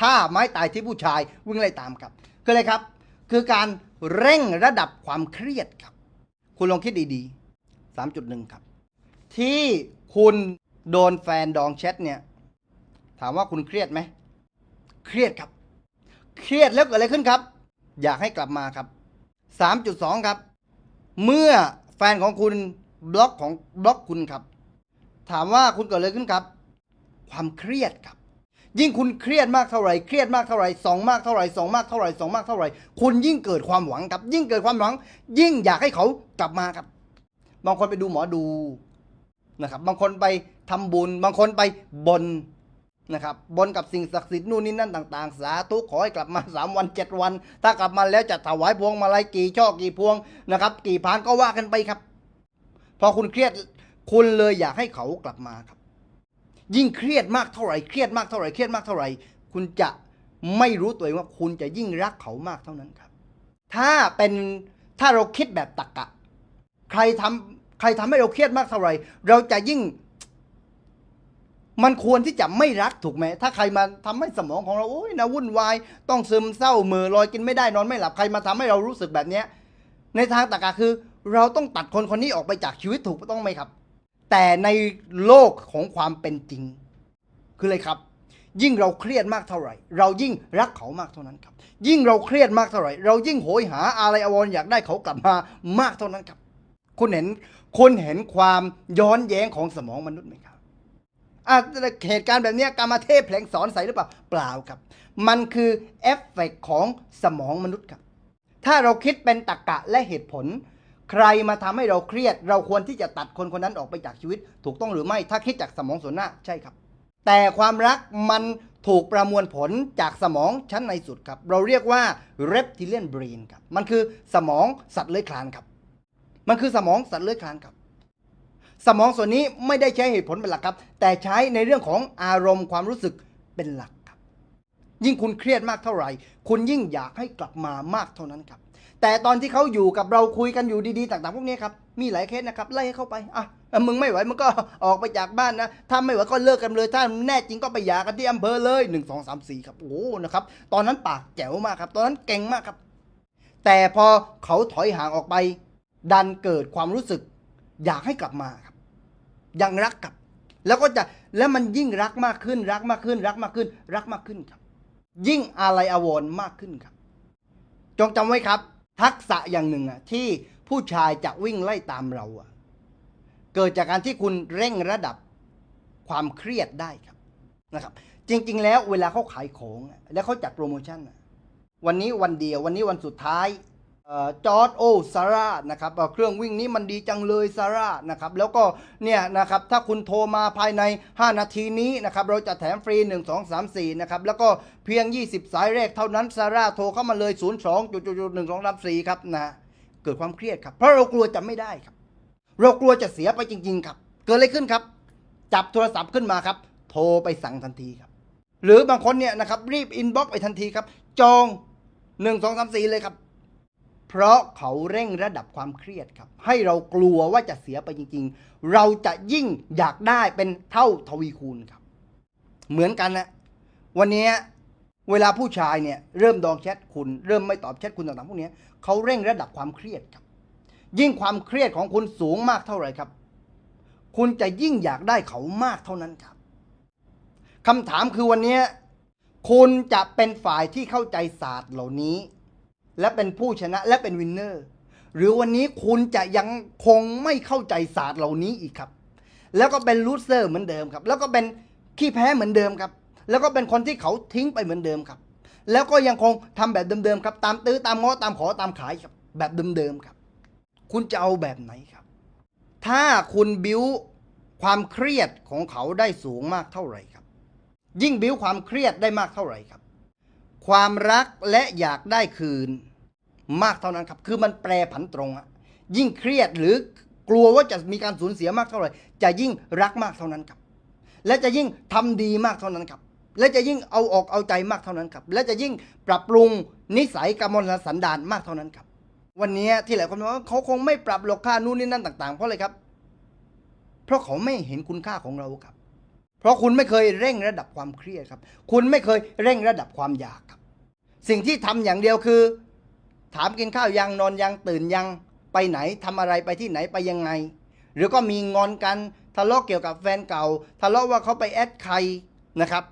ท่าไม้ตายที่ผู้ชายวิ่งไล่ตามครับคืออะไรครับ คือการเร่งระดับความเครียดครับ คุณลองคิดดีๆ 3.1 ครับ ที่คุณโดนแฟนดองแชทเนี่ย ถามว่าคุณเครียดไหม เครียดครับ เครียดแล้วเกิดอะไรขึ้นครับ อยากให้กลับมาครับ 3.2 ครับ เมื่อแฟนของคุณบล็อกของบล็อกคุณครับ ถามว่าคุณเกิดอะไรขึ้นครับ ความเครียดครับ ยิ่งคุณเครียดมากเท่าไหร่เครียดมากเท่าไหร่สองมากเท่าไหร่สองมากเท่าไหร่สองมากเท่าไหร่คุณยิ่งเกิดความหวังครับ ยิ่งเกิดความหวัง ยิ่งอยากให้เขากลับมาครับ บางคนไปดูหมอดูนะครับ บางคนไปทำบุญ บางคนไปบนนะครับบนกับสิ่งศักดิ์สิทธิ์นู่นนี่นั่นต่างๆ สาธุขอให้กลับมา 3 วัน 7 วัน ถ้ากลับมาแล้วจะถวายพวงมาลัยกี่ช่อกี่พวงนะครับ กี่พานก็ว่ากันไปครับ พอคุณเครียดคุณเลยอยากให้เขากลับมาครับ ยิ่งเครียดมากเท่าไหร่เครียดมากเท่าไหร่เครียดมากเท่าไหร่ คุณจะไม่รู้ตัวเองว่าคุณจะยิ่งรักเขามากเท่านั้นครับ ถ้าเป็นถ้าเราคิดแบบตรกกะ ใครทำใครทำให้เราเครียดมากเท่าไหร่ เราจะยิ่ง มันควรที่จะไม่รักถูกไหมถ้าใครมาทำให้สมองของเราโอ้ยนะวุ่นวาย ต้องซึมเศร้ามือลอยกินไม่ได้นอนไม่หลับใครมาทำให้เรารู้สึกแบบเนี้ยในทางตรรกะคือ เราต้องตัดคนคนนี้ออกไปจากชีวิตถูกต้องไหมครับ แต่ในโลกของความเป็นจริง คืออะไรครับ ยิ่งเราเครียดมากเท่าไหร่ เรายิ่งรักเขามากเท่านั้นครับ ยิ่งเราเครียดมากเท่าไหร่ เรายิ่งโหยหาอะไรอาวรณ์อยากได้เขากลับมามากเท่านั้นครับคุณเห็นคุณเห็นความย้อนแย้งของสมองมนุษย์ไหมครับอะเหตุการณ์แบบนี้ยกามเทพแผลงสอนใส่หรือเปล่าเปล่าครับ มันคือเอฟเฟกต์ของสมองมนุษย์ครับ ถ้าเราคิดเป็นตรรกะและเหตุผล ใครมาทำให้เราเครียด เราควรที่จะตัดคนคนนั้นออกไปจากชีวิต ถูกต้องหรือไม่ถ้าคิดจากสมองส่วนหน้าใช่ครับ แต่ความรักมันถูกประมวลผลจากสมองชั้นในสุดครับ เราเรียกว่า reptilian brain ครับ มันคือสมองสัตว์เลื้อยคลานครับ มันคือสมองสัตว์เลื้อยคลานครับ สมองส่วนนี้ไม่ได้ใช้เหตุผลเป็นหลักครับ แต่ใช้ในเรื่องของอารมณ์ความรู้สึกเป็นหลัก ยิ่งคุณเครียดมากเท่าไหร่ คุณยิ่งอยากให้กลับมามากเท่านั้นครับ แต่ตอนที่เขาอยู่กับเราคุยกันอยู่ดีๆต่างๆพวกนี้ครับ มีหลายเคสนะครับ ไล่ให้เข้าไป อะ มึงไม่ไหวมึงก็ออกไปจากบ้านนะ ถ้าไม่ไหวก็เลิกกันเลย ถ้าแน่จริงก็ไปหย่ากันที่อำเภอเลยหนึ่งสองสามสี่ครับ โอ้นะครับ ตอนนั้นปากแจ๋วมากครับ ตอนนั้นเก่งมากครับ แต่พอเขาถอยห่างออกไป ดันเกิดความรู้สึก อยากให้กลับมาครับ ยังรักกับ แล้วก็จะ แล้วมันยิ่งรักมากขึ้น รักมากขึ้น รักมากขึ้น รักมากขึ้นครับ ยิ่งอะไรอวรณ์มากขึ้นครับ จงจำไว้ครับ ทักษะอย่างหนึ่งอะที่ผู้ชายจะวิ่งไล่ตามเราอะเกิดจากการที่คุณเร่งระดับความเครียดได้ครับนะครับ จริง ๆ แล้วเวลาเขาขายของ แล้วเขาจัดโปรโมชั่นวันนี้วันเดียววันนี้วันสุดท้าย จอร์ดโอซาร่านะครับเครื่องวิ่งนี้มันดีจังเลยซาร่านะครับแล้วก็เนี่ยนะครับถ้าคุณโทรมาภายใน 5 นาทีนี้นะครับเราจะแถมฟรี 1 2 3 4นะครับแล้วก็เพียง 20 สายแรกเท่านั้นซาร่าโทรเข้ามาเลย 0 2จุดจุดหนึ่งสองสามสี่ครับนะเกิดความเครียดครับ เพราะเรากลัวจะไม่ได้ครับ เรากลัวจะเสียไปจริง ๆ ครับ เกิดอะไรขึ้นครับ จับโทรศัพท์ขึ้นมาครับ โทรไปสั่งทันทีครับ หรือบางคนเนี่ยนะครับรีบอินบ็อกไปทันทีครับ จอง 1 2 3 4 เลยครับ เพราะเขาเร่งระดับความเครียดครับ ให้เรากลัวว่าจะเสียไปจริง ๆ เราจะยิ่งอยากได้เป็นเท่าทวีคูณครับ เหมือนกันนะวันนี้เวลาผู้ชายเนี่ยเริ่มดองแชทคุณ เริ่มไม่ตอบแชทคุณต่างๆพวกนี้เขาเร่งระดับความเครียดครับ ยิ่งความเครียดของคุณสูงมากเท่าไหร่ครับ คุณจะยิ่งอยากได้เขามากเท่านั้นครับคำถามคือวันนี้คุณจะเป็นฝ่ายที่เข้าใจศาสตร์เหล่านี้ และเป็นผู้ชนะและเป็นวินเนอร์หรือวันนี้คุณจะยังคงไม่เข้าใจศาสตร์เหล่านี้อีกครับ แล้วก็เป็นลูเซอร์เหมือนเดิมครับ แล้วก็เป็นขี้แพ้เหมือนเดิมครับ แล้วก็เป็นคนที่เขาทิ้งไปเหมือนเดิมครับ แล้วก็ยังคงทำแบบเดิมๆครับ ตามตื้อตามง้อตามขอตามขายครับ แบบเดิมๆครับ คุณจะเอาแบบไหนครับ ถ้าคุณบิ้วความเครียดของเขาได้สูงมากเท่าไหร่ครับ ยิ่งบิ้วความเครียดได้มากเท่าไหร่ครับ ความรักและอยากได้คืน มากเท่านั้นครับ คือมันแปรผันตรงอะยิ่งเครียดหรือกลัวว่าจะมีการสูญเสียมากเท่าไหร่ จะยิ่งรักมากเท่านั้นครับ และจะยิ่งทำดีมากเท่านั้นครับ และจะยิ่งเอาออกเอาใจมากเท่านั้นครับ และจะยิ่งปรับปรุงนิสัยกรรมลสันดานมากเท่านั้นครับ วันนี้ที่หลายคนบอกว่าเขาคงไม่ปรับหรอกค่านู่นนี่นั่นต่าง ๆ เพราะอะไรครับ เพราะเขาไม่เห็นคุณค่าของเราครับ เพราะคุณไม่เคยเร่งระดับความเครียดครับ คุณไม่เคยเร่งระดับความอยากครับ สิ่งที่ทำอย่างเดียวคือ ถามกินข้าวยังนอนยังตื่นยังไปไหนทำอะไรไปที่ไหนไปยังไง หรือก็มีงอนกันทะเลาะเกี่ยวกับแฟนเก่า ทะเลาะว่าเขาไปแอดใครนะครับ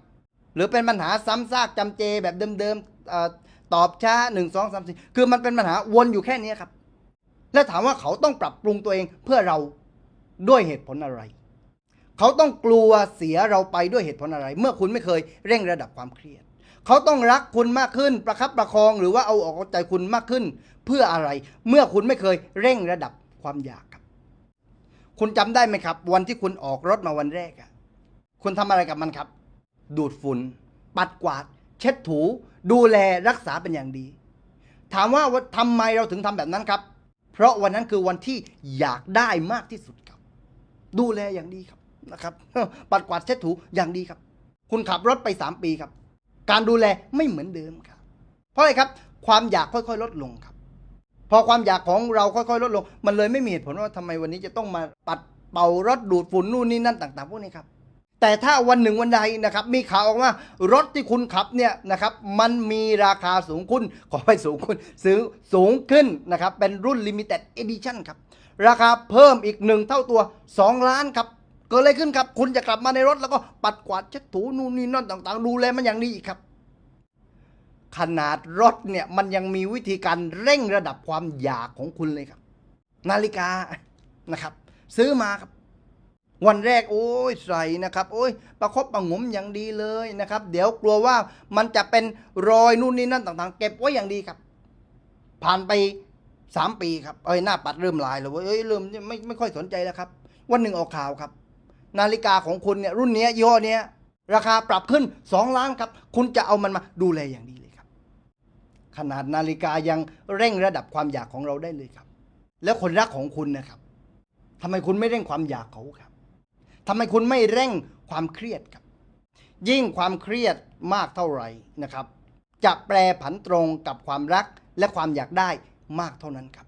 หรือเป็นปัญหาซ้ำซากจำเจแบบเดิมๆตอบช้าหนึ่งสองสามสี่คือมันเป็นปัญหาวนอยู่แค่นี้ครับ และถามว่าเขาต้องปรับปรุงตัวเองเพื่อเราด้วยเหตุผลอะไร เขาต้องกลัวเสียเราไปด้วยเหตุผลอะไร เมื่อคุณไม่เคยเร่งระดับความเครียด เขาต้องรักคุณมากขึ้นประคับประคองหรือว่าเอาออกใจคุณมากขึ้น เพื่ออะไร เมื่อคุณไม่เคยเร่งระดับความอยากครับ คุณจำได้ไหมครับ วันที่คุณออกรถมาวันแรกอะคุณทำอะไรกับมันครับ ดูดฝุ่นปัดกวาด เช็ดถู ดูแลรักษาเป็นอย่างดี ถามว่าว่าทำไมเราถึงทำแบบนั้นครับ เพราะวันนั้นคือวันที่อยากได้มากที่สุดครับ ดูแลอย่างดีครับนะครับ ปัดกวาดเช็ดถูอย่างดีครับ คุณขับรถไป 3 ปีครับ การดูแลไม่เหมือนเดิมครับ เพราะอะไรครับ ความอยากค่อยๆ ลดลงครับ พอความอยากของเราค่อยๆ ลดลง มันเลยไม่มีเหตุผลว่าทำไมวันนี้จะต้องมาปัดเป่ารถดูดฝุ่นนู่นนี่นั่นต่าง ๆ พวกนี้ครับ แต่ถ้าวันหนึ่งวันใดนะครับ มีข่าวออกมารถที่คุณขับเนี่ยนะครับ มันมีราคาสูงขึ้นขอไปสูงขึ้นซื้อสูงขึ้นนะครับ เป็นรุ่น Limited Edition ครับ ราคาเพิ่มอีกหนึ่งเท่าตัว 2 ล้านครับ กิดอะไรขึ้นครับ คุณจะกลับมาในรถแล้วก็ปัดกวาดเช็ดถูนู่นนี่นั่นต่าง ๆ ดูแลมันอย่างดีอีกครับ ขนาดรถเนี่ยมันยังมีวิธีการเร่งระดับความอยากของคุณเลยครับ นาฬิกานะครับ ซื้อมาครับวันแรกโอ้ยใส่นะครับโอ้ยประคบประงมอย่างดีเลยนะครับ เดี๋ยวกลัวว่ามันจะเป็นรอยนู่นนี่นั่นต่างๆ เก็บไว้อย่างดีครับ ผ่านไปสามปีครับเอ้ยหน้าปัดเริ่มลายแล้วเอ้ยเริ่มไม่ไม่ค่อยสนใจแล้วครับ วันหนึ่งออกข่าวครับ นาฬิกาของคุณเนี่ยรุ่นนี้ยี่ห้อเนี้ยราคาปรับขึ้นสองล้านครับ คุณจะเอามันมาดูแลอย่างดีเลยครับ ขนาดนาฬิกายังเร่งระดับความอยากของเราได้เลยครับ แล้วคนรักของคุณนะครับทำไมคุณไม่เร่งความอยากเขาครับทำไมคุณไม่เร่งความเครียดครับ ยิ่งความเครียดมากเท่าไหร่นะครับ จะแปรผันตรงกับความรักและความอยากได้มากเท่านั้นครับ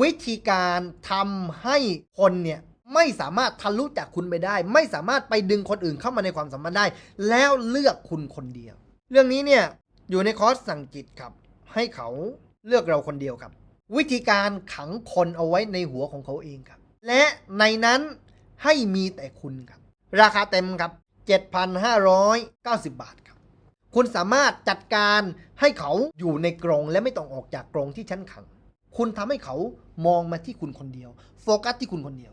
วิธีการทำให้คนเนี่ย ไม่สามารถทะลุจากคุณไปได้ ไม่สามารถไปดึงคนอื่นเข้ามาในความสัมพันธ์ได้ แล้วเลือกคุณคนเดียว เรื่องนี้เนี่ยอยู่ในคอร์สสั่งจิตครับ ให้เขาเลือกเราคนเดียวครับ วิธีการขังคนเอาไว้ในหัวของเขาเองครับ และในนั้นให้มีแต่คุณครับ ราคาเต็มครับ 7,590 บาทครับ คุณสามารถจัดการให้เขาอยู่ในกรงและไม่ต้องออกจากกรงที่ชั้นขัง คุณทำให้เขามองมาที่คุณคนเดียว โฟกัสที่คุณคนเดียว